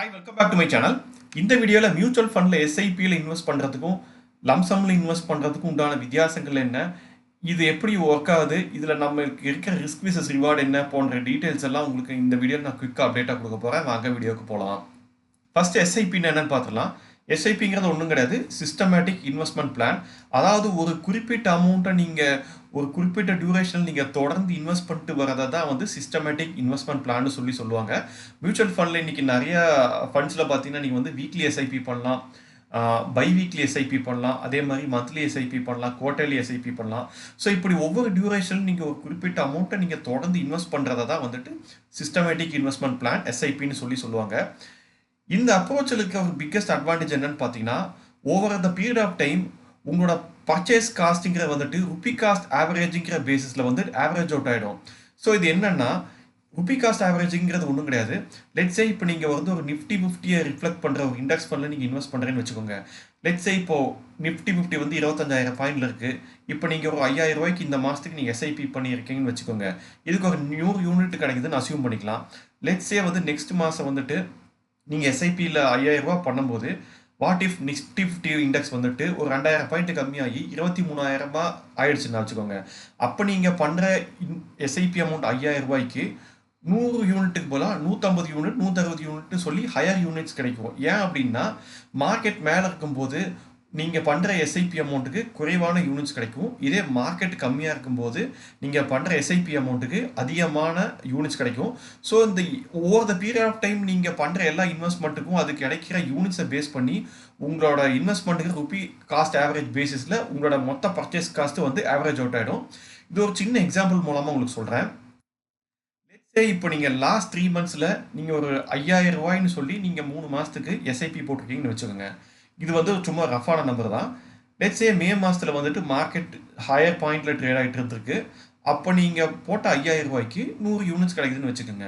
Hi welcome back to my channel இந்த வீடியோவில் mutual ஃபண்டில் எஸ்ஐபியில் இன்வெஸ்ட் பண்ணுறதுக்கும் லம்சம்ல இன்வெஸ்ட் பண்ணுறதுக்கும் உண்டான வித்தியாசங்கள் என்ன இது எப்படி ஒர்க் ஆகுது இதில் நம்மளுக்கு இருக்கிற ரிஸ்க் விசஸ் ரிவார்டு என்ன போன்ற டீட்டெயில்ஸ் எல்லாம் உங்களுக்கு இந்த வீடியோவில் நான் குயிக்காக அப்டேட்டாக கொடுக்க போகிறேன் வாங்க வீடியோக்கு போகலாம் ஃபஸ்ட்டு எஸ்ஐபின்னு என்னென்னு பார்த்துக்கலாம் எஸ்ஐபிங்கிறது ஒன்றும் கிடையாது. சிஸ்டமேட்டிக் இன்வெஸ்ட்மெண்ட் பிளான் அதாவது ஒரு குறிப்பிட்ட அமௌண்ட்டை நீங்கள் ஒரு குறிப்பிட்ட டியூரேஷனில் நீங்கள் தொடர்ந்து இன்வெஸ்ட் பண்ணிட்டு வரதை தான் வந்து சிஸ்டமேட்டிக் இன்வெஸ்ட்மெண்ட் பிளான்னு சொல்லி சொல்லுவாங்க. மியூச்சுவல் ஃபண்டில் இன்றைக்கி நிறைய ஃபண்ட்ஸில் பார்த்தீங்கன்னா நீங்கள் வந்து வீக்லி எஸ்ஐபி பண்ணலாம். பை வீக்லி எஸ்ஐபி பண்ணலாம். அதே மாதிரி மந்த்லி எஸ்ஐபி பண்ணலாம். குவார்டர்லி எஸ்ஐபி பண்ணலாம். ஸோ இப்படி ஒவ்வொரு டியூரேஷன் நீங்கள் ஒரு குறிப்பிட்ட அமௌண்ட்டை நீங்கள் தொடர்ந்து இன்வெஸ்ட் பண்ணுறதை தான் வந்துட்டு சிஸ்டமேட்டிக் இன்வெஸ்ட்மெண்ட் பிளான் எஸ்ஐபின்னு சொல்லி சொல்லுவாங்க. இந்த அப்ரோச்சில் இருக்க ஒரு பிக்கஸ்ட் அட்வான்டேஜ் என்னன்னு பார்த்தீங்கன்னா over the period of time உங்களோட பர்ச்சேஸ் காஸ்ட்டுங்கிற வந்துட்டு ருப்பி காஸ்ட் ஆவரேஜுங்கிற பேசிஸில் வந்து ஆவரேஜ் அவுட் ஆகிடும் ஸோ இது என்னன்னா ருப்பி காஸ்ட் ஆவரேஜுங்கிறது ஒன்றும் கிடையாது. லெட்ஸே இப்போ நீங்கள் வந்து ஒரு நிஃப்டி ஃபிஃப்டியை ரிஃப்ளெக்ட் பண்ணுற ஒரு இண்டெக்ஸ் ஃபண்டில் நீங்கள் இன்வெஸ்ட் பண்ணுறேன்னு வச்சுக்கோங்க. லெட்ஸே இப்போது நிஃப்டி ஃபிஃப்டி வந்து இருபத்தஞ்சாயிரம் பாயிண்டில் இருக்குது இப்போ நீங்கள் ஒரு ஐயாயிரம் ரூபாய்க்கு இந்த மாதத்துக்கு நீங்கள் எஸ்ஐபி பண்ணியிருக்கீங்கன்னு வச்சுக்கோங்க. இதுக்கு ஒரு நியூ யூனிட் கிடைக்குதுன்னு அசியூம் பண்ணிக்கலாம். லெட்ஸே வந்து நெக்ஸ்ட் மாதம் வந்துட்டு நீங்கள் எஸ்ஐபியில் ஐயாயிரம் ரூபா பண்ணும்போது what if Nifty fifty index வந்துட்டு ஒரு ரெண்டாயிரம் பாயிண்ட் கம்மியாகி இருபத்தி மூணாயிரமா ஆயிடுச்சுன்னு வச்சுக்கோங்க அப்போ நீங்கள் பண்ணுற எஸ்ஐபி அமௌண்ட் ஐயாயிரம் ரூபாய்க்கு நூறு யூனிட்டுக்கு போல நூற்றம்பது யூனிட் நூற்றறுபது யூனிட்னு சொல்லி ஹையர் யூனிட்ஸ் கிடைக்கும். ஏன் அப்படின்னா மார்க்கெட் மேலே இருக்கும்போது நீங்கள் பண்ணுற எஸ்ஐபி அமௌண்ட்டுக்கு குறைவான யூனிட்ஸ் கிடைக்கும். இதே மார்க்கெட் கம்மியாக இருக்கும்போது நீங்கள் பண்ணுற எஸ்ஐபி அமௌண்ட்டுக்கு அதிகமான யூனிட்ஸ் கிடைக்கும். ஸோ இந்த over the period of time நீங்கள் பண்ணுற எல்லா இன்வெஸ்ட்மெண்ட்டுக்கும் அது கிடைக்கிற யூனிட்ஸை பேஸ் பண்ணி உங்களோட இன்வெஸ்ட்மெண்ட்டுக்கு ருபி காஸ்ட் ஆவரேஜ் பேசிஸில் உங்களோட மொத்த பர்ச்சேஸ் காஸ்ட்டு வந்து ஆவரேஜ் அவுட் ஆகிடும் இது ஒரு சின்ன எக்ஸாம்பிள் மூலமாக உங்களுக்கு சொல்கிறேன் சே இப்போ நீங்கள் லாஸ்ட் த்ரீ மந்த்ஸில் நீங்கள் ஒரு ஐயாயிரம் ரூபாய்னு சொல்லி நீங்கள் மூணு மாதத்துக்கு எஸ்ஐபி போட்டிருக்கீங்கன்னு வச்சுக்கோங்க. இது வந்து சும்மா ரஃபான நம்பர் தான். லெட்ஸே மே மாதத்தில் வந்துட்டு மார்க்கெட் ஹையர் பாயிண்டில் ட்ரேட் ஆகிட்டு இருந்திருக்கு. அப்போ நீங்கள் போட்ட ஐயாயிரம் ரூபாய்க்கு நூறு யூனிட்ஸ் கிடைக்குதுன்னு வச்சுக்கோங்க.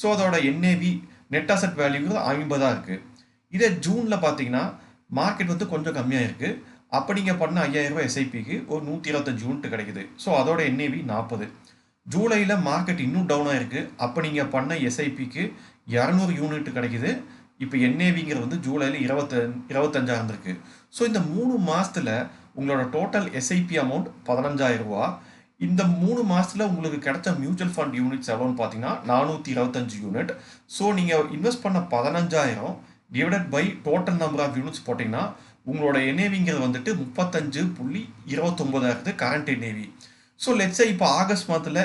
ஸோ அதோட என்ஏவி நெட் அசட் வேல்யூங்கிறது ஐம்பதாக இருக்குது இதே ஜூனில் பார்த்தீங்கன்னா மார்க்கெட் வந்து கொஞ்சம் கம்மியாக இருக்குது அப்போ நீங்கள் பண்ண ஐயாயிரம் ரூபாய் எஸ்ஐபிக்கு ஒரு நூற்றி இருபத்தஞ்சு யூனிட் கிடைக்குது. ஸோ அதோட என்ஏவி நாற்பது ஜூலையில் மார்க்கெட் இன்னும் டவுனாக இருக்குது அப்போ நீங்கள் பண்ண எஸ்ஐபிக்கு இரநூறு யூனிட் கிடைக்குது. இப்போ என்ஏவிங்கிறது வந்து ஜூலையில் இருபத்த இருபத்தஞ்சா இருந்திருக்கு. ஸோ இந்த மூணு மாதத்தில் உங்களோட டோட்டல் எஸ்ஐபி அமௌண்ட் பதினஞ்சாயிரம் ரூபா. இந்த மூணு மாதத்தில் உங்களுக்கு கிடைச்ச மியூச்சுவல் ஃபண்ட் யூனிட்ஸ் எவ்வளோன்னு பார்த்தீங்கன்னா நானூற்றி இருபத்தஞ்சு யூனிட் ஸோ நீங்கள் இன்வெஸ்ட் பண்ண பதினஞ்சாயிரம் divided by total number of units போட்டிங்கன்னா உங்களோட என்ஏவிங்கிறது வந்துட்டு முப்பத்தஞ்சு புள்ளி இருபத்தொம்போதாயிரத்து current NAV so let's say இப்போ ஆகஸ்ட் மாதத்தில்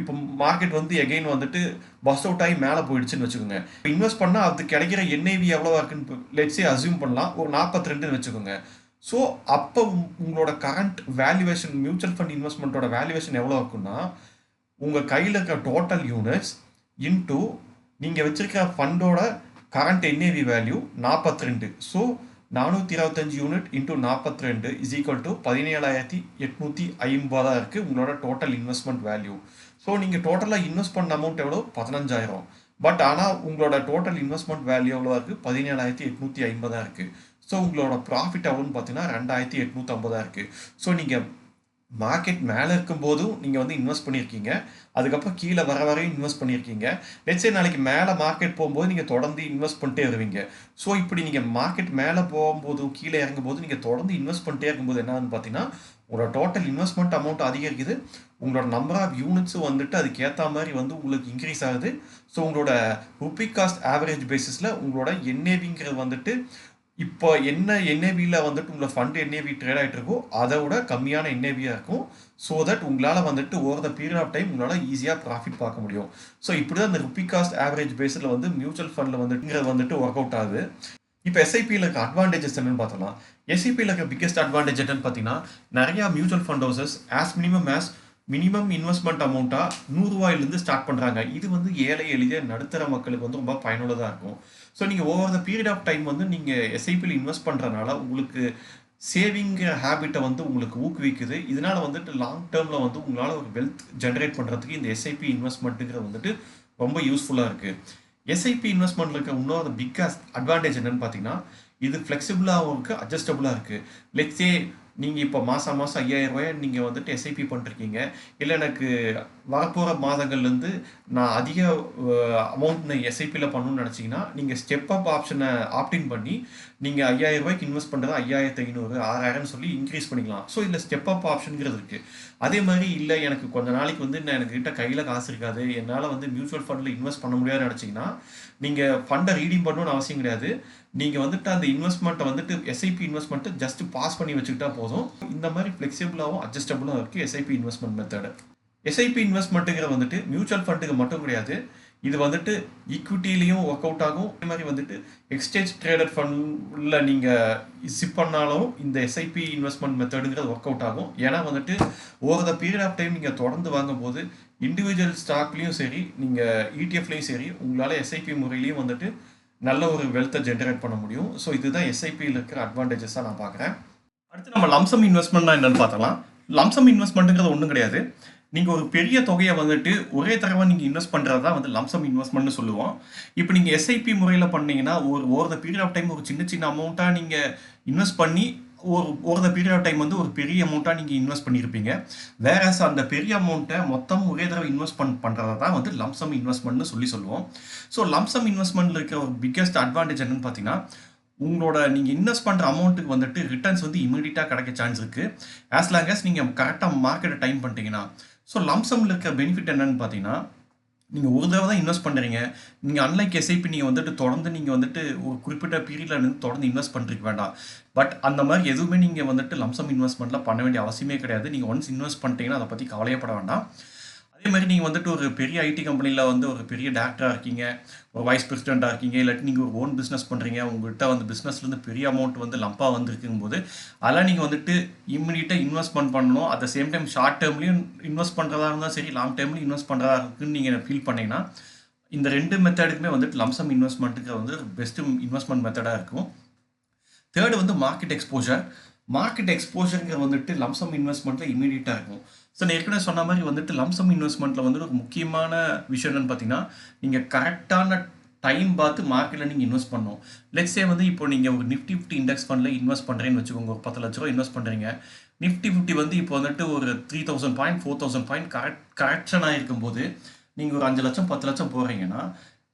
இப்போ மார்க்கெட் வந்து எகைன் வந்துட்டு பஸ் அவுட் ஆகி மேலே போயிடுச்சுன்னு வச்சுக்கோங்க. இப்போ இன்வெஸ்ட் பண்ணால் அது கிடைக்கிற என்ஐவி எவ்வளோவா இருக்குன்னு லெட்ஸே அசியூம் பண்ணலாம். ஒரு நாற்பத்தி ரெண்டுன்னு வச்சுக்கோங்க. ஸோ அப்போ உங்களோட கரண்ட் வேல்யூவேஷன் மியூச்சுவல் ஃபண்ட் இன்வெஸ்ட்மெண்ட்டோட வேல்யூவேஷன் எவ்வளோ இருக்குன்னா உங்கள் கையில் இருக்கிற டோட்டல் யூனிட்ஸ் இன்டூ நீங்கள் வச்சுருக்கிற ஃபண்டோட கரண்ட் என்ஏவி வேல்யூ நாற்பத்தி ரெண்டு ஸோ நானூற்றி இருபத்தஞ்சு யூனிட் இன்டூ நாற்பத்தி ரெண்டு இஸ் ஈக்குவல் டு பதினேழாயிரத்தி எட்நூற்றி ஐம்பதாக இருக்குது உங்களோட டோட்டல் இன்வெஸ்ட்மெண்ட் வேல்யூ ஸோ நீங்கள் டோட்டலாக இன்வெஸ்ட் பண்ண அமௌண்ட் எவ்வளோ பதினஞ்சாயிரம். பட் ஆனால் உங்களோட டோட்டல் இன்வெஸ்ட்மெண்ட் வேல்யூ எவ்வளோ இருக்குது பதினேழாயிரத்தி எட்நூற்றி ஐம்பதாக இருக்குது ஸோ உங்களோட ப்ராஃபிட் எவ்வளோன்னு பார்த்தீங்கன்னா ரெண்டாயிரத்தி எட்நூற்றம்பதாக இருக்குது ஸோ நீங்கள் மார்க்கெட் மேலே இருக்கும்போதும் நீங்கள் வந்து இன்வெஸ்ட் பண்ணியிருக்கீங்க. அதுக்கப்புறம் கீழே வர வரையும் இன்வெஸ்ட் பண்ணியிருக்கீங்க. லெட்ஸே நாளைக்கு மேலே மார்க்கெட் போகும்போது நீங்கள் தொடர்ந்து இன்வெஸ்ட் பண்ணிட்டே வருவீங்க ஸோ இப்படி நீங்கள் மார்க்கெட் மேலே போகும்போதும் கீழே இறங்கும்போது நீங்கள் தொடர்ந்து இன்வெஸ்ட் பண்ணிட்டே இருக்கும்போது என்னன்னு பார்த்தீங்கன்னா உங்களோட டோட்டல் இன்வெஸ்ட்மெண்ட் அமௌண்ட் அதிகரிக்குது. உங்களோட நம்பர் ஆஃப் யூனிட்ஸும் வந்துட்டு அதுக்கு ஏற்ற மாதிரி வந்து உங்களுக்கு இன்க்ரீஸ் ஆகுது. ஸோ உங்களோட ருப்பி காஸ்ட் ஆவரேஜ் பேசிஸில் உங்களோட என்ஏவிங்கிறது வந்துட்டு இப்போ என்ன என்ஏவியில் வந்துட்டு உங்களை ஃபண்ட் என்ஏவி ட்ரேட் ஆகிட்டு இருக்கோ அதை விட கம்மியான என்ஏவியாக இருக்கும். ஸோ தட் உங்களால் வந்துட்டு over the period of time உங்களால் ஈஸியாக ப்ராஃபிட் பார்க்க முடியும். ஸோ இப்படி தான் இந்த ருப்பி காஸ்ட் ஆவரேஜ் பேஸில் வந்து மியூச்சுவல் ஃபண்டில் வந்துட்டுங்கிறது வந்துட்டு ஒர்க் அவுட் ஆகுது. இப்போ எஸ்ஐபியில் இருக்க அட்வான்டேஜஸ் என்னென்னு பார்த்தோம்னா எஸ்ஐபியில் இருக்க பிக்கஸ்ட் அட்வான்டேஜ் என்னன்னு பார்த்தீங்கன்னா நிறையா mutual fund houses as minimum as minimum investment அமௌண்ட்டாக நூறுரூவாயிலேருந்து ஸ்டார்ட் பண்ணுறாங்க இது வந்து ஏழை எளிய நடுத்தர மக்களுக்கு வந்து ரொம்ப பயனுள்ளதாக இருக்கும். ஸோ நீங்கள் over the period of time வந்து நீங்கள் எஸ்ஐபியில் இன்வெஸ்ட் பண்ணுறனால உங்களுக்கு சேவிங்கிற ஹேபிட்டை வந்து உங்களுக்கு ஊக்குவிக்குது. இதனால் வந்துட்டு லாங் டேர்மில் வந்து உங்களால் ஒரு வெல்த் ஜென்ரேட் பண்ணுறதுக்கு இந்த எஸ்ஐபி இன்வெஸ்ட்மெண்ட்டுங்கிற வந்துட்டு ரொம்ப யூஸ்ஃபுல்லாக இருக்குது எஸ்ஐபி இன்வெஸ்ட்மெண்ட்டில் இருக்க இன்னொரு பிக்கஸ்ட் அட்வான்டேஜ் என்னன்னு பார்த்தீங்கன்னா இது ஃப்ளெக்சிபிளாகவும் இருக்குது அட்ஜஸ்டபுளாக இருக்குது லெட்ஸே நீங்கள் இப்போ மாதம் மாதம் ஐயாயிரம் ரூபாய் நீங்கள் வந்துட்டு எஸ்ஐபி பண்ணிருக்கீங்க. இல்லை எனக்கு வரப்போகிற மாதங்கள்லேருந்து நான் அதிக அமௌண்ட் நான் எஸ்ஐபியில் பண்ணணும்னு நினச்சிங்கன்னா நீங்கள் ஸ்டெப் அப் ஆப்ஷனை ஆப்டின் பண்ணி நீங்கள் ஐயாயிரம் ரூபாய்க்கு இன்வெஸ்ட் பண்ணுறது ஐயாயிரத்து ஐநூறு ஆறாயிரம்னு சொல்லி இன்க்ரீஸ் பண்ணிக்கலாம். ஸோ இதில் ஸ்டெப் அப் ஆப்ஷனுங்கிறது இருக்குது அதே மாதிரி இல்லை எனக்கு கொஞ்ச நாளைக்கு வந்து நான் எனக்கு கிட்ட கையில் காசு இருக்காது. என்னால் வந்து மியூச்சுவல் ஃபண்டில் இன்வெஸ்ட் பண்ண முடியாதுன்னு நினச்சிங்கன்னா நீங்கள் ஃபண்டை ரீடிங் பண்ணணும்னு அவசியம் கிடையாது. நீங்கள் வந்துட்டு அந்த இன்வெஸ்ட்மெண்ட்டை வந்துட்டு எஸ்ஐபி இன்வெஸ்ட்மெண்ட்டை ஜஸ்ட் பாஸ் பண்ணி வச்சுக்கிட்டா போதும். இந்த மாதிரி ஃப்ளெக்சிபிளாகவும் அட்ஜஸ்டபுளாகவும் இருக்குது எஸ்ஐபி இன்வெஸ்ட்மெண்ட் மெத்தடு எஸ்ஐபி இன்வெஸ்ட்மெண்ட்டுங்கிற வந்துட்டு மியூச்சுவல் ஃபண்டுக்கு மட்டும் கிடையாது. இது வந்துட்டு ஈக்விட்டிலையும் ஒர்க் அவுட் ஆகும். அதே மாதிரி வந்துட்டு எக்ஸ்சேஞ்ச் ட்ரேடட் ஃபண்டில் நீங்கள் சிப் பண்ணாலும் இந்த எஸ்ஐபி இன்வெஸ்ட்மெண்ட் மெத்தடுங்கிறது ஒர்க் அவுட் ஆகும். ஏன்னா வந்துட்டு over the period of time நீங்கள் தொடர்ந்து வாங்கும்போது இண்டிவிஜுவல் ஸ்டாக்லேயும் சரி நீங்கள் இடிஎஃப்லேயும் சரி உங்களால் எஸ்ஐபி முறையிலையும் வந்துட்டு நல்ல ஒரு வெல்த்தை ஜென்ரேட் பண்ண முடியும். ஸோ இதுதான் எஸ்ஐபியில் இருக்கிற அட்வான்டேஜஸாக நான் பார்க்குறேன். அடுத்து நம்ம லம்சம் இன்வெஸ்ட்மெண்ட்னா என்னென்னு பார்த்தலாம் லம்சம் இன்வெஸ்ட்மெண்ட்டுங்கிறது ஒன்றும் கிடையாது. நீங்கள் ஒரு பெரிய தொகையை வந்துட்டு ஒரே தடவை நீங்கள் இன்வெஸ்ட் பண்ணுறது தான் வந்து லம்சம் இன்வெஸ்ட்மெண்ட்னு சொல்லுவோம். இப்போ நீங்கள் எஸ்ஐபி முறையில் பண்ணீங்கன்னா ஒரு over the period of time ஒரு சின்ன சின்ன அமௌண்ட்டாக நீங்கள் இன்வெஸ்ட் பண்ணி ஒரு ஒரு த பீரியட் ஆஃப் டைம் வந்து ஒரு பெரிய அமௌண்ட்டாக நீங்கள் இன்வெஸ்ட் பண்ணியிருப்பீங்க வேறஸ் அந்த பெரிய அமௌண்ட்டை மொத்தம் ஒரே தடவை இன்வெஸ்ட் பண் தான் வந்து லம்சம் இன்வெஸ்ட்மெண்ட்னு சொல்லி சொல்லுவோம். ஸோ லம்சம் இன்வெஸ்ட்மெண்ட்டில் இருக்கிற ஒரு பிக்கஸ்ட் அட்வான்டேஜ் என்னன்னு பார்த்தீங்கன்னா உங்களோட நீங்கள் இன்வெஸ்ட் பண்ணுற அமௌண்ட்டுக்கு வந்துட்டு ரிட்டர்ன்ஸ் வந்து இமீடியட்டாக கிடைக்க சான்ஸ் இருக்குது ஆஸ் லாங் as நீங்கள் கரெக்டாக மார்க்கெட்டை டைம் பண்ணிட்டீங்கன்னா ஸோ லம்சமில் இருக்க பெனிஃபிட் என்னன்னு பார்த்தீங்கன்னா நீங்கள் ஒரு தடவை தான் இன்வெஸ்ட் பண்ணுறீங்க நீங்கள் அன்லைக் எஸ்ஐபி நீங்கள் வந்துட்டு தொடர்ந்து நீங்கள் வந்துட்டு ஒரு குறிப்பிட்ட பீரியடில் இருந்து தொடர்ந்து இன்வெஸ்ட் பண்ணுறதுக்கு வேண்டாம். பட் அந்த மாதிரி எதுவுமே நீங்கள் வந்துட்டு லம்சம் இன்வெஸ்ட்மெண்ட்டில் பண்ண வேண்டிய அவசியமே கிடையாது. நீங்கள் ஒன்ஸ் இன்வெஸ்ட் பண்ணிட்டீங்கன்னா அதை பற்றி கவலையப்பட வேண்டாம். மாதிரி நீங்கள் வந்துட்டு ஒரு பெரிய ஐடி கம்பெனியில் வந்து ஒரு பெரிய டேரக்டராக இருக்கீங்க ஒரு வைஸ் பிரசிடெண்ட்டாக இருக்கீங்க இல்லாட்டி நீங்கள் ஒரு ஓன் பிஸ்னஸ் பண்ணுறீங்க உங்கள்கிட்ட வந்து பிஸ்னஸ்லேருந்து பெரிய அமௌண்ட் வந்து லம்பாக வந்துருக்குங்கும் போது அதெல்லாம் நீங்கள் வந்துட்டு இம்மிடியட்டாக இன்வெஸ்ட்மெண்ட் பண்ணணும். At the same time short டேர்ம்லேயும் invest பண்ணுறதா இருந்தால் சரி லாங் டேர்ம்லையும் இன்வெஸ்ட் பண்ணுறதா இருக்குன்னு நீங்கள் ஃபீல் பண்ணீங்கன்னா இந்த ரெண்டு மெத்தடுக்குமே வந்துட்டு லம்சம் இன்வெஸ்ட்மெண்ட்டுக்கு வந்து பெஸ்ட்டு இன்வெஸ்ட்மெண்ட் மெத்தடாக இருக்கும். தேர்டு வந்து மார்க்கெட் எக்ஸ்போஜர் மார்க்கெட் எக்ஸ்போஜருங்கிற வந்துட்டு லம்சம் இன்வெஸ்ட்மெண்ட்டில் இமீடியட்டாக இருக்கும். ஸோ நான் ஏற்கனவே சொன்ன மாதிரி வந்துட்டு லம்சம் இன்வெஸ்ட்மெண்ட்டில் வந்துட்டு ஒரு முக்கியமான விஷயம் என்னன்னு பார்த்தீங்கன்னா நீங்கள் கரெக்டான டைம் பார்த்து மார்க்கெட்டில் நீங்கள் இன்வெஸ்ட் பண்ணணும். லெட்ஸே வந்து இப்போ நீங்கள் ஒரு நிஃப்டி ஃபிஃப்டி இண்டெக்ஸ் ஃபண்டில் இன்வெஸ்ட் பண்ணுறேன்னு வச்சுக்கோங்க ஒரு பத்து லட்ச ரூபா இன்வெஸ்ட் பண்ணுறீங்க நிஃப்டி ஃபிஃப்டி வந்து இப்போ வந்துட்டு ஒரு three thousand point four thousand point correct கரெக்ஷனாக இருக்கும்போது நீங்கள் ஒரு அஞ்சு லட்சம் பத்து லட்சம் போகிறீங்கன்னா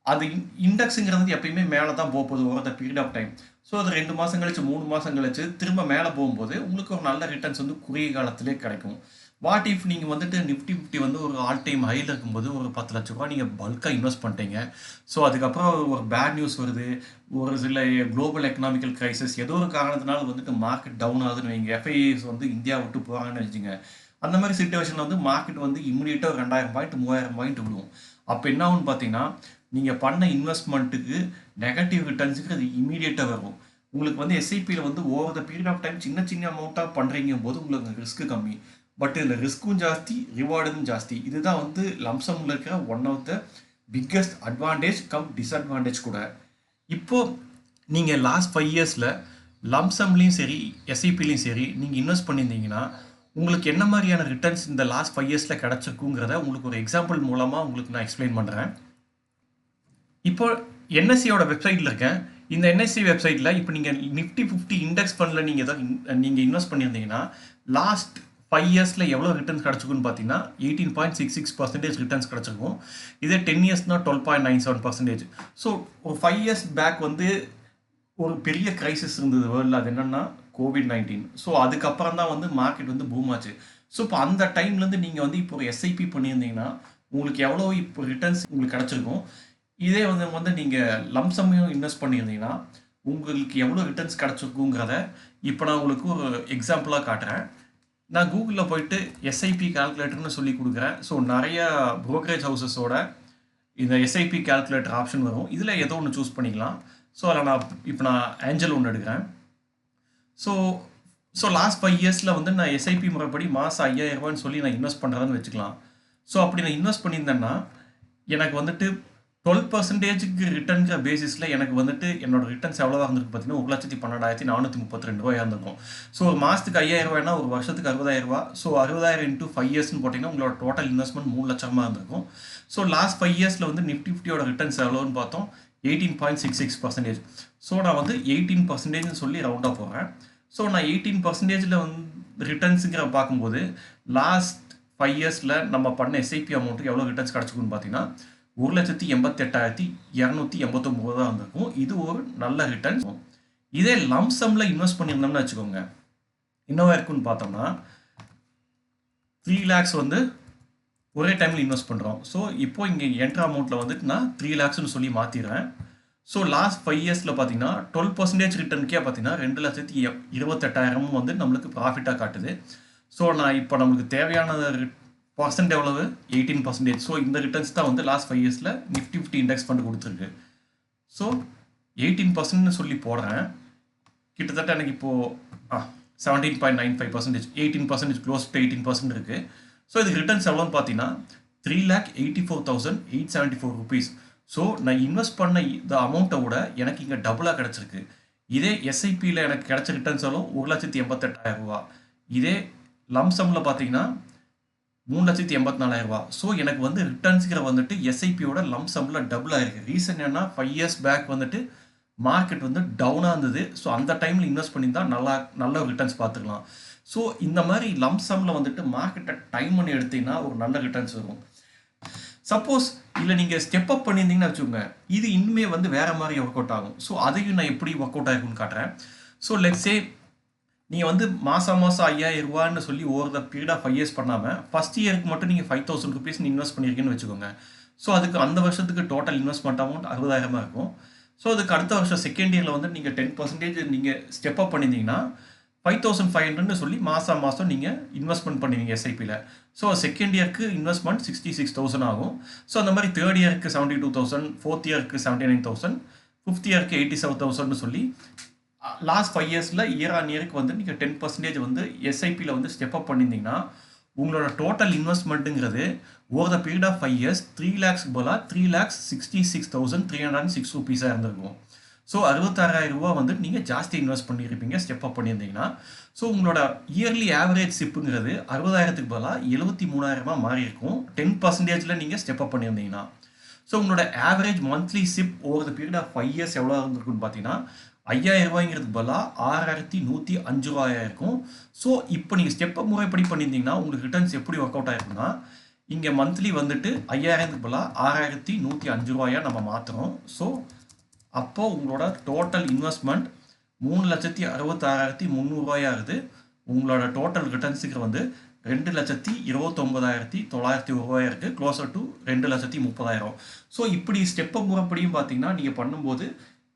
அது இண்டெக்ஸுங்கிறது எப்பயுமே மேலே தான் போக போகுது over the period of time so அது ரெண்டு மாதம் கழிச்சு மூணு மாதம் கழிச்சு திரும்ப மேலே போகும்போது உங்களுக்கு ஒரு நல்ல ரிட்டர்ன்ஸ் வந்து குறுகிய காலத்திலே கிடைக்கும். வாட் இஃப் நீங்கள் வந்துட்டு நிஃப்டி ஃபிஃப்டி வந்து ஒரு ஆல் டைம் ஹையில் இருக்கும்போது ஒரு பத்து லட்ச ரூபா நீங்கள் பல்காக இன்வெஸ்ட் பண்ணிட்டீங்க. ஸோ அதுக்கப்புறம் ஒரு பேட் நியூஸ் வருது. ஒரு சில குளோபல் எக்கனாமிக்கல் கிரைசிஸ் ஏதோ ஒரு காரணத்தினால வந்துட்டு மார்க்கெட் டவுன் ஆகுதுன்னு வைங்க. எஃப்ஐஎஸ் வந்து இந்தியா விட்டு போகிறாங்கன்னு வச்சுங்க அந்த மாதிரி சுச்சுவேஷனில் வந்து மார்க்கெட் வந்து இம்மிடியேட்டாக ஒரு ரெண்டாயிரம் பாயிண்ட் மூவாயிரம் பாயிண்ட் விடுவோம் அப்போ என்ன ஆகும்னு பார்த்தீங்கன்னா நீங்கள் பண்ண இன்வெஸ்ட்மெண்ட்டுக்கு நெகட்டிவ் ரிட்டர்ன்ஸுக்கு அது இமீடியட்டாக வரும். உங்களுக்கு வந்து எஸ்ஐபியில் வந்து over the period of time சின்ன சின்ன அமௌண்ட்டாக பண்ணுறீங்க போது உங்களுக்கு ரிஸ்க்கு கம்மி. பட் இதில் ரிஸ்க்கும் ஜாஸ்தி ரிவார்டும் ஜாஸ்தி. இதுதான் வந்து லம்சமில் இருக்கிற one of the biggest advantage cum disadvantage கூட. இப்போ நீங்கள் லாஸ்ட் ஃபைவ் இயர்ஸில் லம்சம்லேயும் சரி எஸ்ஐபிலையும் சரி நீங்கள் இன்வெஸ்ட் பண்ணியிருந்தீங்கன்னா உங்களுக்கு என்ன மாதிரியான ரிட்டர்ன்ஸ் இந்த லாஸ்ட் ஃபைவ் இயர்ஸில் கிடச்சிருக்குங்கிறத உங்களுக்கு ஒரு எக்ஸாம்பிள் மூலமாக உங்களுக்கு நான் எக்ஸ்பிளைன் பண்ணுறேன் இப்போ என்எஸ்சியோட வெப்சைட்டில் இருக்கேன். இந்த என்எஸ்சி வெப்சைட்டில் இப்போ நீங்கள் நிஃப்டி ஃபிஃப்டி இண்டெக்ஸ் ஃபண்டில் நீங்கள் எதாவது நீங்கள் இன்வெஸ்ட் பண்ணியிருந்தீங்கன்னா லாஸ்ட் ஃபைவ் இயர்ஸில் எவ்வளோ ரிட்டர்ன்ஸ் கிடச்சிக்குன்னு பார்த்தீங்கன்னா eighteen point six six percentage returns கிடச்சிருக்கும். இதே ten இயர்ஸ்னா twelve point nine seven percentage so ஒரு ஃபைவ் இயர்ஸ் பேக் வந்து ஒரு பெரிய கிரைசிஸ் இருந்தது வேர்ல்டில் அது என்னென்னா கோவிட் நைன்டீன் ஸோ அதுக்கப்புறம் தான் வந்து மார்க்கெட் வந்து பூம் ஆச்சு. ஸோ இப்போ அந்த டைம்லேருந்து நீங்கள் வந்து இப்போ ஒரு எஸ்ஐபி பண்ணியிருந்தீங்கன்னா உங்களுக்கு எவ்வளோ இப்போ ரிட்டர்ன்ஸ் உங்களுக்கு கிடச்சிருக்கும்? இதே வந்து வந்து நீங்கள் லம்சமையும் இன்வெஸ்ட் பண்ணியிருந்தீங்கன்னா உங்களுக்கு எவ்வளோ ரிட்டர்ன்ஸ் கிடச்சிருக்குங்கிறத இப்போ நான் உங்களுக்கு ஒரு எக்ஸாம்பிளாக காட்டுறேன். நான் கூகுளில் போயிட்டு எஸ்ஐபி கால்குலேட்டர்னு சொல்லி கொடுக்குறேன். ஸோ நிறைய ப்ரோக்கரேஜ் ஹவுசஸோட இந்த எஸ்ஐபி கால்குலேட்டர் ஆப்ஷன் வரும். இதில் ஏதோ ஒன்று சூஸ் பண்ணிக்கலாம். ஸோ அதில் நான் இப்போ நான் ஏஞ்சல் ஒன்று எடுக்கிறேன். ஸோ ஸோ லாஸ்ட் ஃபைவ் இயர்ஸில் வந்து நான் எஸ்ஐபி முறைப்படி மாதம் ஐயாயிரம் ரூபான்னு சொல்லி நான் இன்வெஸ்ட் பண்ணுறதுன்னு வச்சுக்கலாம். ஸோ அப்படி நான் இன்வெஸ்ட் பண்ணியிருந்தேன்னா எனக்கு வந்துட்டு டுவெல் பர்சன்டேஜுக்கு ரிட்டர்னுங்கிற பேசிஸில் எனக்கு வந்துட்டு என்னோட ரிட்டர்ன்ஸ் எவ்வளோவா இருந்திருக்கு பார்த்தீங்கன்னா ஒரு லட்சத்தி பன்னெண்டாயிரத்தி நானூற்றி முப்பத்தி ரெண்டு ரூபாயாக இருந்திருக்கும். ஸோ ஒரு மாதத்துக்கு ஐயாயிரம் ரூபாய்னா ஒரு வருஷத்துக்கு அறுபதாயிரம் ரூபா. ஸோ அறுபதாயிரம் இன்ட்டு ஃபைவ் இயர்ஸ்னு போட்டிங்கன்னா உங்களோட டோட்டல் இன்வெஸ்ட்மெண்ட் மூணு லட்சமாக இருந்திருக்கும். ஸோ லாஸ்ட் ஃபைவ் இயர்ஸில் வந்து நிஃப்டி ஃபிஃப்டியோட ரிட்டர்ன்ஸ் எவ்வளோன்னு பார்த்தோம்? Eighteen point six six percentage so நான் வந்து எயிட்டீன் பர்சன்டேஜ்னு சொல்லி ரவுண்டாக போகிறேன் ஸோ நான் எயிட்டீன் பர்சன்டேஜில் வந்து ரிட்டர்ன்ஸுங்கிற பார்க்கும்போது லாஸ்ட் ஃபைவ் இயர்ஸில் நம்ம பண்ண எஸ்ஐபி அமௌண்ட்டுக்கு எவ்வளோ ரிட்டர்ன்ஸ் கிடச்சிக்குன்னு பார்த்தீங்கன்னா ஒரு லட்சத்தி எண்பத்தெட்டாயிரத்தி இரநூத்தி எண்பத்தொம்போது தான் வந்திருக்கும் இது ஒரு நல்ல ரிட்டர்ன்ஸ் இதே லம்சம்ல இன்வெஸ்ட் பண்ணியிருந்தோம்னு வச்சுக்கோங்க. என்னவா இருக்குன்னு பார்த்தோம்னா த்ரீ லேக்ஸ் வந்து ஒரே டைமில் இன்வெஸ்ட் பண்ணுறோம் ஸோ இப்போ இங்கே என்ட்ரு அமௌண்ட்டில் வந்துட்டு நான் த்ரீ லேக்ஸ்னு சொல்லி மாற்றிடுறேன் ஸோ லாஸ்ட் ஃபைவ் இயர்ஸில் பார்த்தீங்கன்னா டுவெல் பர்சன்டேஜ் ரிட்டர்னுக்கே பார்த்தீங்கன்னா ரெண்டு லட்சத்தி எ- இருபத்தெட்டாயிரமும் வந்து நம்மளுக்கு ப்ராஃபிட்டாக காட்டுது. ஸோ நான் இப்போ நம்மளுக்கு தேவையான பர்சன்ட் எவ்வளவு? எயிட்டீன் பர்சன்டேஜ் ஸோ இந்த ரிட்டர்ன்ஸ் தான் வந்து லாஸ்ட் ஃபைவ் இயர்ஸில் நிஃப்டி ஃபிஃப்டி இண்டெக்ஸ் ஃபண்ட் கொடுத்துருக்கு. ஸோ எயிட்டீன் பர்சன்ட்னு சொல்லி போடுறேன். கிட்டத்தட்ட எனக்கு இப்போது seventeen point nine five percentage eighteen percentage close to eighteen percent இருக்குது ஸோ இதுக்கு ரிட்டர்ன்ஸ் எவ்வளோன்னு பார்த்தீங்கன்னா three lakh eighty four thousand eight seventy four rupees so நான் இன்வெஸ்ட் பண்ண இந்த அமௌண்ட்டை விட எனக்கு இங்கே டபுளாக கிடச்சிருக்கு. இதே எஸ்ஐபியில் எனக்கு கிடச்ச ரிட்டர்ன்ஸ் எவ்வளோ ஒரு லட்சத்தி எண்பத்தெட்டாயிரம் ரூபா. இதே லம்சமில் பார்த்தீங்கன்னா மூணு லட்சத்தி எண்பத்தி நாலாயிரம் ரூபா. ஸோ எனக்கு வந்து ரிட்டர்ன்ஸுங்கிற வந்துட்டு எஸ்ஐபியோட லம்சமில் டபுள் ஆயிருக்கு. ரீசன் என்ன ஃபைவ் இயர்ஸ் பேக் வந்துட்டு மார்க்கெட் வந்து டவுனாக இருந்தது. ஸோ அந்த டைமில் இன்வெஸ்ட் பண்ணியிருந்தால் நல்லா நல்ல ரிட்டர்ன்ஸ் பார்த்துக்கலாம். ஸோ இந்த மாதிரி லம்சமில் வந்துட்டு மார்க்கெட்டை டைம் பண்ணி எடுத்தீங்கன்னா ஒரு நல்ல ரிட்டர்ன்ஸ் வரும். சப்போஸ் இல்லை நீங்கள் ஸ்டெப் அப் பண்ணியிருந்தீங்கன்னு வச்சுக்கோங்க. இது இன்னுமே வந்து வேறு மாதிரி ஒர்க் அவுட் ஆகும். ஸோ அதையும் நான் எப்படி ஒர்க் அவுட் ஆகும்னு காட்டுறேன். ஸோ லெட்ஸே நீங்கள் வந்து மாதம் மாதம் ஐயாயிரம் ரூபான்னு சொல்லி ஒரு ஆஃப் ஃபைவ் இயர்ஸ் பண்ணாமல் ஃபஸ்ட் இயருக்கு மட்டும் நீங்கள் ஃபைவ் தௌசண்ட் ருபீஸ் இன்வெஸ்ட் பண்ணியிருக்கீங்கன்னு வச்சுக்கோங்க. ஸோ அதுக்கு அந்த வருஷத்துக்கு டோட்டல் இன்வெஸ்ட்மெண்ட் அமௌண்ட் அறுபதாயிரமா இருக்கும். ஸோ அதுக்கு அடுத்த வருஷம் செகண்ட் இயரில் வந்து நீங்கள் டென் பர்சன்டேஜ் நீங்கள் ஸ்டெப் அப் பண்ணியிருந்தீங்கன்னா ஃபைவ் தௌசண்ட் ஃபைவ் ஹண்ட்ரட்னு சொல்லி மாதம் மாதம் நீங்கள் இன்வெஸ்ட்மெண்ட் பண்ணுவீங்க எஸ்ஐபியில் ஸோ செகண்ட் இயருக்கு இன்வெஸ்ட்மெண்ட் சிக்ஸ்டி சிக்ஸ் தௌசண்ட் ஆகும். ஸோ அந்த மாதிரி தேர்ட் இயருக்கு செவன்ட்டி டூ தௌசண்ட் ஃபோர்த் இயருக்கு செவன்ட்டி நைன் தௌசண்ட் ஃபிஃப்த் இயருக்கு எயிட்டி செவன் தௌசண்ட்னு சொல்லி லாஸ்ட் ஃபைவ் இயர்ஸில் இயர் ஆன் இயருக்கு வந்து நீங்கள் டென் பர்சன்டேஜ் வந்து எஸ்ஐபியில் வந்து ஸ்டெப் அப் பண்ணியிருந்தீங்கன்னா உங்களோட total இன்வெஸ்ட்மெண்ட்டுங்கிறது over the period of five years three lakhs போல three lakhs sixty six thousand three hundred six ருபீஸாக இருந்திருக்கும். ஸோ அறுபத்தாறாயிரம் ரூபா வந்து நீங்கள் ஜாஸ்தி இன்வெஸ்ட் பண்ணியிருப்பீங்க ஸ்டெப் அப் பண்ணியிருந்தீங்கன்னா. ஸோ உங்களோட இயர்லி ஆவரேஜ் சிப்புங்கிறது அறுபதாயிரத்துக்கு பதிலாக எழுபத்தி மூணாயிரமா மாறி இருக்கும் டென் பர்சன்டேஜில் நீங்கள் ஸ்டெப் அப் பண்ணியிருந்தீங்கன்னா. ஸோ உங்களோட average monthly SIP over the period of five years எவ்வளோ இருந்திருக்குன்னு பார்த்தீங்கன்னா ஐயாயிரம் ரூபாய்ங்கிறதுக்கு பதிலாக ஆறாயிரத்தி நூற்றி அஞ்சு ரூபாயாக இருக்கும். ஸோ இப்போ நீங்கள் ஸ்டெப் முறைப்படி பண்ணியிருந்தீங்கன்னா உங்களுக்கு ரிட்டர்ன்ஸ் எப்படி ஒர்க் அவுட் ஆயிருக்குன்னா இங்கே மந்த்லி வந்துட்டு ஐயாயிரத்துக்கு பதிலாக ஆறாயிரத்தி நூற்றி அஞ்சு ரூபாயாக நம்ம மாற்றுறோம் ஸோ அப்போது உங்களோட டோட்டல் இன்வெஸ்ட்மெண்ட் மூணு லட்சத்தி அறுபத்தாறாயிரத்தி முந்நூறுரூவாயாகுது உங்களோட டோட்டல் ரிட்டர்ன்ஸுக்கு வந்து ரெண்டு லட்சத்தி இருபத்தொம்பதாயிரத்தி தொள்ளாயிரத்தி ரூபாயா இருக்குது க்ளோசர் டு ரெண்டு லட்சத்தி முப்பதாயிரம். ஸோ இப்படி ஸ்டெப்பை முறைப்படியும் பார்த்தீங்கன்னா நீங்கள் பண்ணும்போது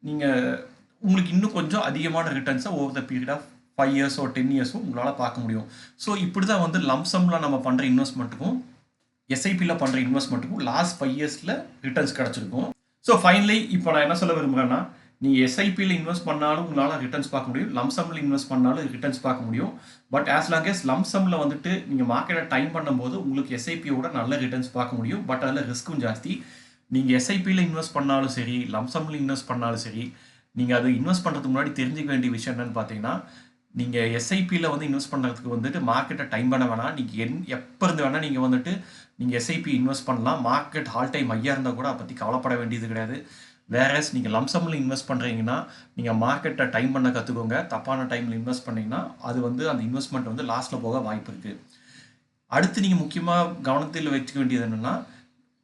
நீங்கள் உங்களுக்கு இன்னும் கொஞ்சம் அதிகமான ரிட்டர்ன்ஸை over the period of five இயர்ஸோ ten இயர்ஸோ உங்களால் பார்க்க முடியும். ஸோ இப்படி தான் வந்து லம்சம்ல நம்ம பண்ணுற இன்வெஸ்ட்மெண்ட்டுக்கும் எஸ்ஐபியில் பண்ணுற இன்வெஸ்ட்மெண்ட்டுக்கும் லாஸ்ட் ஃபைவ் இயர்ஸில் ரிட்டர்ன்ஸ் கிடச்சிருக்கும். ஸோ ஃபைனலி இப்போ நான் என்ன சொல்ல விரும்புகிறேன்னா நீங்கள் எஸ்ஐபியில் இன்வெஸ்ட் பண்ணாலும் உங்களால் ரிட்டர்ன்ஸ் பார்க்க முடியும். லம்சம்ல இன்வெஸ்ட் பண்ணாலும் ரிட்டர்ன்ஸ் பார்க்க முடியும். பட் ஆஸ் லாங் எஸ் லம்சம்ல வந்துட்டு நீங்கள் மார்க்கெட்டை டைம் பண்ணும்போது உங்களுக்கு எஸ்ஐபியோட நல்ல ரிட்டர்ன்ஸ் பார்க்க முடியும். பட் அதில் ரிஸ்க்கும் ஜாஸ்தி. நீங்கள் எஸ்ஐபியில் இன்வெஸ்ட் பண்ணாலும் சரி லம்சம்ல இன்வெஸ்ட் பண்ணாலும் சரி நீங்கள் அது இன்வெஸ்ட் பண்ணுறதுக்கு முன்னாடி தெரிஞ்சுக்க வேண்டிய விஷயம் என்னன்னு பார்த்தீங்கன்னா நீங்கள் எஸ்ஐபியில் வந்து இன்வெஸ்ட் பண்ணுறதுக்கு வந்துட்டு மார்க்கெட்டை டைம் பண்ண வேணாம். நீங்கள் என் எப்போ இருந்து வேணால் நீங்கள் வந்துட்டு நீங்கள் எஸ்ஐபி இன்வெஸ்ட் பண்ணலாம். மார்க்கெட் ஹால் டைம் ஐயா இருந்தால் கூட அதை பற்றி கவலைப்பட வேண்டியது கிடையாது. வேறஸ் நீங்கள் லம்சமில் இன்வெஸ்ட் பண்ணுறீங்கன்னா நீங்கள் மார்க்கெட்டை டைம் பண்ண கற்றுக்கோங்க தப்பான டைமில் இன்வெஸ்ட் பண்ணிங்கன்னா அது வந்து அந்த இன்வெஸ்ட்மெண்ட் வந்து லாஸ்ட்டில் போக வாய்ப்பு இருக்குது அடுத்து நீங்கள் முக்கியமாக கவனத்தில் வச்சுக்க வேண்டியது என்னென்னா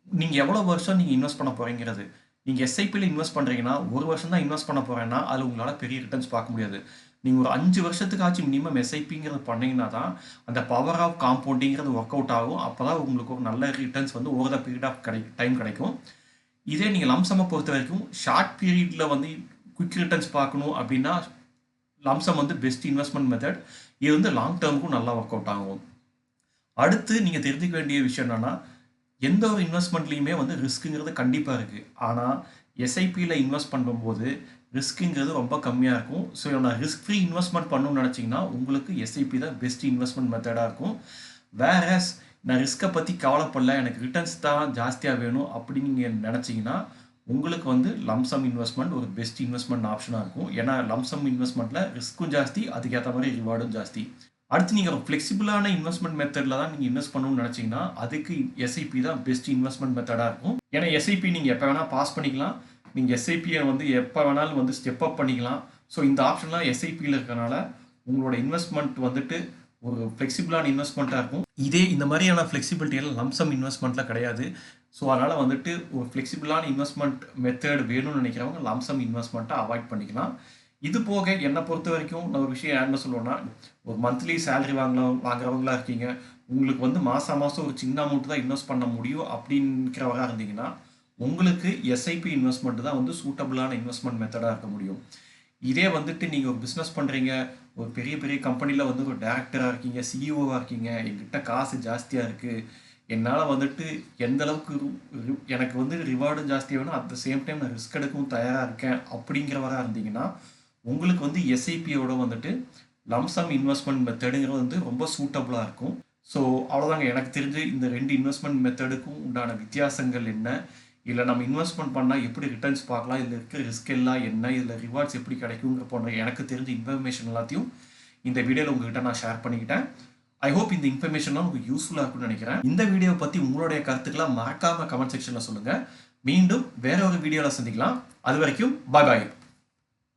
நீங்கள் எவ்வளோ வருஷம் நீங்கள் இன்வெஸ்ட் பண்ண போகிறீங்கிறது நீங்கள் எஸ்ஐபியில் இன்வெஸ்ட் பண்ணுறீங்கன்னா ஒரு வருஷம் தான் இன்வெஸ்ட் பண்ண போகிறேன்னா அதில் உங்களால் பெரிய ரிட்டர்ன்ஸ் பார்க்க முடியாது. நீங்கள் ஒரு அஞ்சு வருஷத்துக்காச்சும் மினிமம் எஸ்ஐபிங்கிறது பண்ணீங்கன்னா தான் அந்த பவர் ஆஃப் காம்பவுண்டிங்கிறது ஒர்க் அவுட் ஆகும். அப்போ தான் உங்களுக்கு ஒரு நல்ல ரிட்டர்ன்ஸ் வந்து ஓவர் த பீரியட் ஆஃப் கிடை டைம் கிடைக்கும். இதே நீங்கள் லம்சமாக பொறுத்த வரைக்கும் ஷார்ட் பீரியடில் வந்து குயிக் ரிட்டர்ன்ஸ் பார்க்கணும் அப்படின்னா லம்சம் வந்து பெஸ்ட் இன்வெஸ்ட்மெண்ட் மெத்தட் இது வந்து லாங் டேர்முக்கும் நல்லா ஒர்க் அவுட் ஆகும். அடுத்து நீங்கள் தெரிஞ்சுக்க வேண்டிய விஷயம் என்னென்னா எந்த ஒரு இன்வெஸ்ட்மெண்ட்லேயுமே வந்து ரிஸ்க்குங்கிறது கண்டிப்பாக இருக்குது ஆனால் எஸ்ஐபியில் இன்வெஸ்ட் பண்ணும்போது ரிஸ்க்குங்கிறது ரொம்ப கம்மியாக இருக்கும். ஸோ நான் ரிஸ்க் ஃப்ரீ இன்வெஸ்ட்மெண்ட் பண்ணணும்னு நினச்சிங்கன்னா உங்களுக்கு எஸ்ஐபி தான் பெஸ்ட் இன்வெஸ்ட்மெண்ட் மெத்தடாக இருக்கும். வேறஸ் நான் ரிஸ்க்கை பற்றி கவலைப்படல எனக்கு ரிட்டர்ன்ஸ் தான் ஜாஸ்தியாக வேணும் அப்படின்னு நீங்கள் நினச்சிங்கன்னா உங்களுக்கு வந்து லம்சம் இன்வெஸ்ட்மெண்ட் ஒரு பெஸ்ட் இன்வெஸ்ட்மெண்ட் ஆப்ஷனாக இருக்கும். ஏன்னா லம்சம் இன்வெஸ்ட்மெண்ட்டில் ரிஸ்க்கும் ஜாஸ்தி அதுக்கேற்ற மாதிரி ரிவார்டும் ஜாஸ்தி. அடுத்து நீங்கள் ஒரு ஃப்ளெக்சிபிளான இன்வெஸ்ட்மெண்ட் மெத்தடில் தான் நீங்கள் இன்வெஸ்ட் பண்ணணும்னு நினச்சிங்கன்னா அதுக்கு எஸ்ஐபி தான் பெஸ்ட் இன்வெஸ்ட்மெண்ட் மெத்தடாக இருக்கும். ஏன்னா எஸ்ஐபி நீங்கள் எப்போ வேணால் பாஸ் பண்ணிக்கலாம். நீங்கள் எஸ்ஐபியை வந்து எப்போ வேணாலும் வந்து ஸ்டெப் அப் பண்ணிக்கலாம். ஸோ இந்த ஆப்ஷன்லாம் எஸ்ஐபியில் இருக்கிறனால உங்களோட இன்வெஸ்ட்மெண்ட் வந்துட்டு ஒரு ஃப்ளெக்சிபிளான இன்வெஸ்ட்மெண்ட்டாக இருக்கும். இதே இந்த மாதிரியான ஃப்ளெக்சிபிலிட்டியெல்லாம் லம்சம் இன்வெஸ்ட்மெண்ட்டில் கிடையாது. ஸோ அதனால் வந்துட்டு ஒரு ஃப்ளெக்சிபிளான இன்வெஸ்ட்மெண்ட் மெத்தட் வேணும்னு நினைக்கிறவங்க லம்சம் இன்வெஸ்ட்மெண்ட்டை அவாய்ட் பண்ணிக்கலாம். இது போக என்னை பொறுத்த வரைக்கும் நான் ஒரு விஷயம் என்ன சொல்லுவேன்னா ஒரு மந்த்லி சேலரி வாங்கலாம் வாங்குறவங்களா இருக்கீங்க. உங்களுக்கு வந்து மாதம் மாதம் ஒரு சின்ன அமௌண்ட் தான் இன்வெஸ்ட் பண்ண முடியும் அப்படிங்கிறவராக இருந்தீங்கன்னா உங்களுக்கு எஸ்ஐபி இன்வெஸ்ட்மெண்ட் தான் வந்து சூட்டபிளான இன்வெஸ்ட்மெண்ட் மெத்தடாக இருக்க முடியும். இதே வந்துட்டு நீங்கள் ஒரு பிஸ்னஸ் பண்ணுறீங்க ஒரு பெரிய பெரிய கம்பெனியில் வந்து ஒரு டேரக்டராக இருக்கீங்க சிஇஓவாக இருக்கீங்க எங்கிட்ட காசு ஜாஸ்தியாக இருக்குது என்னால் வந்துட்டு எந்த அளவுக்கு எனக்கு வந்து ரிவார்டும் ஜாஸ்தியாக வேணும் அட் த சேம் டைம் நான் ரிஸ்க் எடுக்கவும் தயாராக இருக்கேன் அப்படிங்கிறவராக இருந்தீங்கன்னா உங்களுக்கு வந்து எஸ்ஐபியோட வந்துட்டு லம்சம் இன்வெஸ்ட்மெண்ட் மெத்தடுங்கிறது வந்து ரொம்ப சூட்டபுளாக இருக்கும். ஸோ அவ்வளோதாங்க எனக்கு தெரிஞ்சு இந்த ரெண்டு இன்வெஸ்ட்மெண்ட் மெத்தடுக்கும் உண்டான வித்தியாசங்கள் என்ன? இல்லை நம்ம இன்வெஸ்ட்மெண்ட் பண்ணால் எப்படி ரிட்டர்ன்ஸ் பார்க்கலாம்? இதில் இருக்கிற ரிஸ்க் எல்லாம் என்ன? இதில் ரிவார்ட்ஸ் எப்படி கிடைக்குங்கிற போன்ற எனக்கு தெரிஞ்ச இன்ஃபர்மேஷன் எல்லாத்தையும் இந்த வீடியோவில் உங்ககிட்ட நான் ஷேர் பண்ணிக்கிட்டேன். ஐ ஹோப் இந்த இன்ஃபர்மேஷன்லாம் உங்களுக்கு யூஸ்ஃபுல்லாக இருக்கும்னு நினைக்கிறேன். இந்த வீடியோ பற்றி உங்களுடைய கருத்துக்களை மறக்காம கமெண்ட் செக்ஷனில் சொல்லுங்கள் மீண்டும் வேற ஒரு வீடியோவில் சந்திக்கலாம். அது வரைக்கும் பாய் பாய்